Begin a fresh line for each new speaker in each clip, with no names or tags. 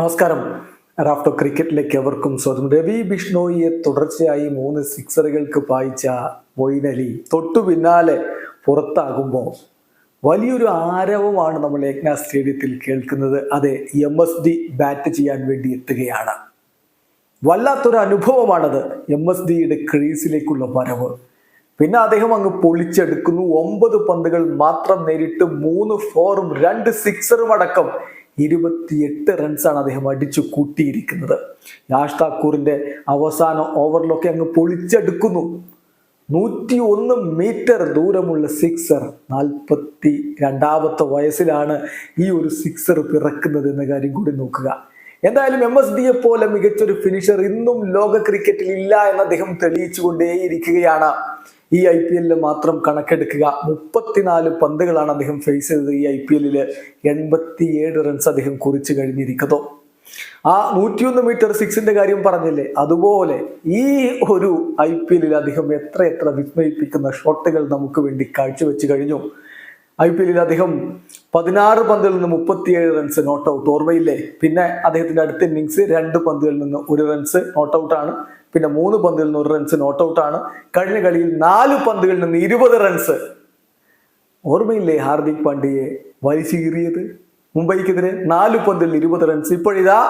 നമസ്കാരം. റാഫ്റ്റോ ക്രിക്കറ്റിലേക്ക് എവർക്കും സ്വാഗതം. രവി ബിഷ്ണോയിയെ തുടർച്ചയായി മൂന്ന് സിക്സറുകൾക്ക് പായിച്ച മൊയ്നലി തൊട്ടു പിന്നാലെ പുറത്താകുമ്പോൾ വലിയൊരു ആരവമാണ് നമ്മൾ ഏക്നാ സ്റ്റേഡിയത്തിൽ കേൾക്കുന്നത്. അതെ എം എസ് ഡി ബാറ്റ് ചെയ്യാൻ വേണ്ടി എത്തുകയാണ്. വല്ലാത്തൊരു അനുഭവമാണത് എം എസ് ഡിയുടെ ക്രീസിലേക്കുള്ള വരവ്. പിന്നെ അദ്ദേഹം അങ്ങ് പൊളിച്ചെടുക്കുന്നു. ഒമ്പത് പന്തുകൾ മാത്രം നേരിട്ട് മൂന്ന് ഫോറും രണ്ട് സിക്സറും അടക്കം ഇരുപത്തിയെട്ട് റൺസാണ് അദ്ദേഹം അടിച്ചു കൂട്ടിയിരിക്കുന്നത്. യാഷ് താക്കൂറിന്റെ അവസാന ഓവറിലൊക്കെ അങ്ങ് പൊളിച്ചെടുക്കുന്നു. നൂറ്റി ഒന്ന് മീറ്റർ ദൂരമുള്ള സിക്സർ നാൽപ്പത്തി രണ്ടാമത്തെ വയസ്സിലാണ് ഈ ഒരു സിക്സർ പിറക്കുന്നത് എന്ന കാര്യം കൂടി നോക്കുക. എന്തായാലും എം എസ് ഡിയെ പോലെ മികച്ചൊരു ഫിനിഷർ ഇന്നും ലോക ക്രിക്കറ്റിൽ ഇല്ല എന്ന് അദ്ദേഹം തെളിയിച്ചുകൊണ്ടേയിരിക്കുകയാണ്. ഈ ഐ പി എല്ലിൽ മാത്രം കണക്കെടുക്കുക. മുപ്പത്തിനാല് പന്തുകളാണ് അദ്ദേഹം ഫേസ് ചെയ്തത്. ഈ ഐ പി എല്ലിൽ എൺപത്തിയേഴ് റൺസ് അദ്ദേഹം കുറിച്ചു കഴിഞ്ഞിരിക്കുന്നു. ആ നൂറ്റിയൊന്ന് മീറ്റർ സിക്സിന്റെ കാര്യം പറഞ്ഞില്ലേ? അതുപോലെ ഈ ഒരു ഐ പി എല്ലിൽ അദ്ദേഹം എത്ര എത്ര വിസ്മയിപ്പിക്കുന്ന ഷോട്ടുകൾ നമുക്ക് വേണ്ടി കാഴ്ചവെച്ച് കഴിഞ്ഞു. ഐ പി എല്ലിൽ അദ്ദേഹം പതിനാറ് പന്തുകളിൽ നിന്ന് മുപ്പത്തിയേഴ് റൺസ് നോട്ട് ഔട്ട് ഓർമ്മയില്ലേ? പിന്നെ അദ്ദേഹത്തിന്റെ അടുത്ത ഇന്നിങ്സ് രണ്ട് പന്തുകളിൽ നിന്ന് ഒരു റൺസ് നോട്ട് ഔട്ട് ആണ്. പിന്നെ മൂന്ന് പന്തുകളിൽ നിന്ന് ഒരു റൺസ് നോട്ട് ഔട്ട് ആണ്. കഴിഞ്ഞ കളിയിൽ നാല് പന്തുകളിൽ നിന്ന് ഇരുപത് റൺസ് ഓർമ്മയില്ലേ ഹാർദിക് പാണ്ഡ്യയെ വലിച്ചീറിയത് മുംബൈക്കെതിരെ നാല് പന്തിൽ ഇരുപത് റൺസ് ഇപ്പോഴിതാ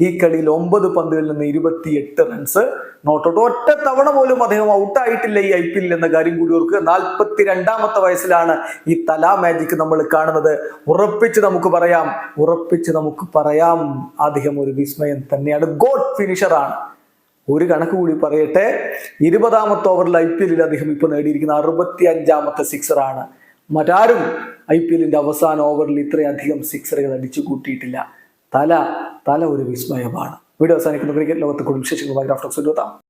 ഈ കളിയിൽ ഒമ്പത് പന്തുകളിൽ നിന്ന് ഇരുപത്തിയെട്ട് റൺസ് നോട്ട് ഔട്ട് ഒറ്റ തവണ പോലും അദ്ദേഹം ഔട്ടായിട്ടില്ല ഈ ഐ പി എല്ലിൽ എന്ന കാര്യം കൂടി ഓർക്കുക. നാൽപ്പത്തി രണ്ടാമത്തെ വയസ്സിലാണ് ഈ തലാ മാജിക് നമ്മൾ കാണുന്നത്. ഉറപ്പിച്ച് നമുക്ക് പറയാം. ഉറപ്പിച്ച് നമുക്ക് പറയാം. അദ്ദേഹം ഒരു വിസ്മയം തന്നെയാണ്. ഗോഡ് ഫിനിഷറാണ് ഒരു കണക്ക് കൂടി പറയട്ടെ. ഇരുപതാമത്തെ ഓവറിൽ ഐ പി എല്ലിൽ അദ്ദേഹം ഇപ്പോൾ നേടിയിരിക്കുന്ന അറുപത്തി അഞ്ചാമത്തെ സിക്സറാണ് മറ്റാരും ഐ പി എല്ലിന്റെ അവസാന ഓവറിൽ ഇത്രയധികം സിക്സറുകൾ അടിച്ചു കൂട്ടിയിട്ടില്ല. തല തല ഒരു വിസ്മയമാണ്. വീഡിയോ അവസാനിക്കുന്ന ക്രിക്കറ്റ് ലോകത്ത് കൂടുതൽ വിശേഷങ്ങളുമായി ഗ്രാഫ്റ്റോക്സ്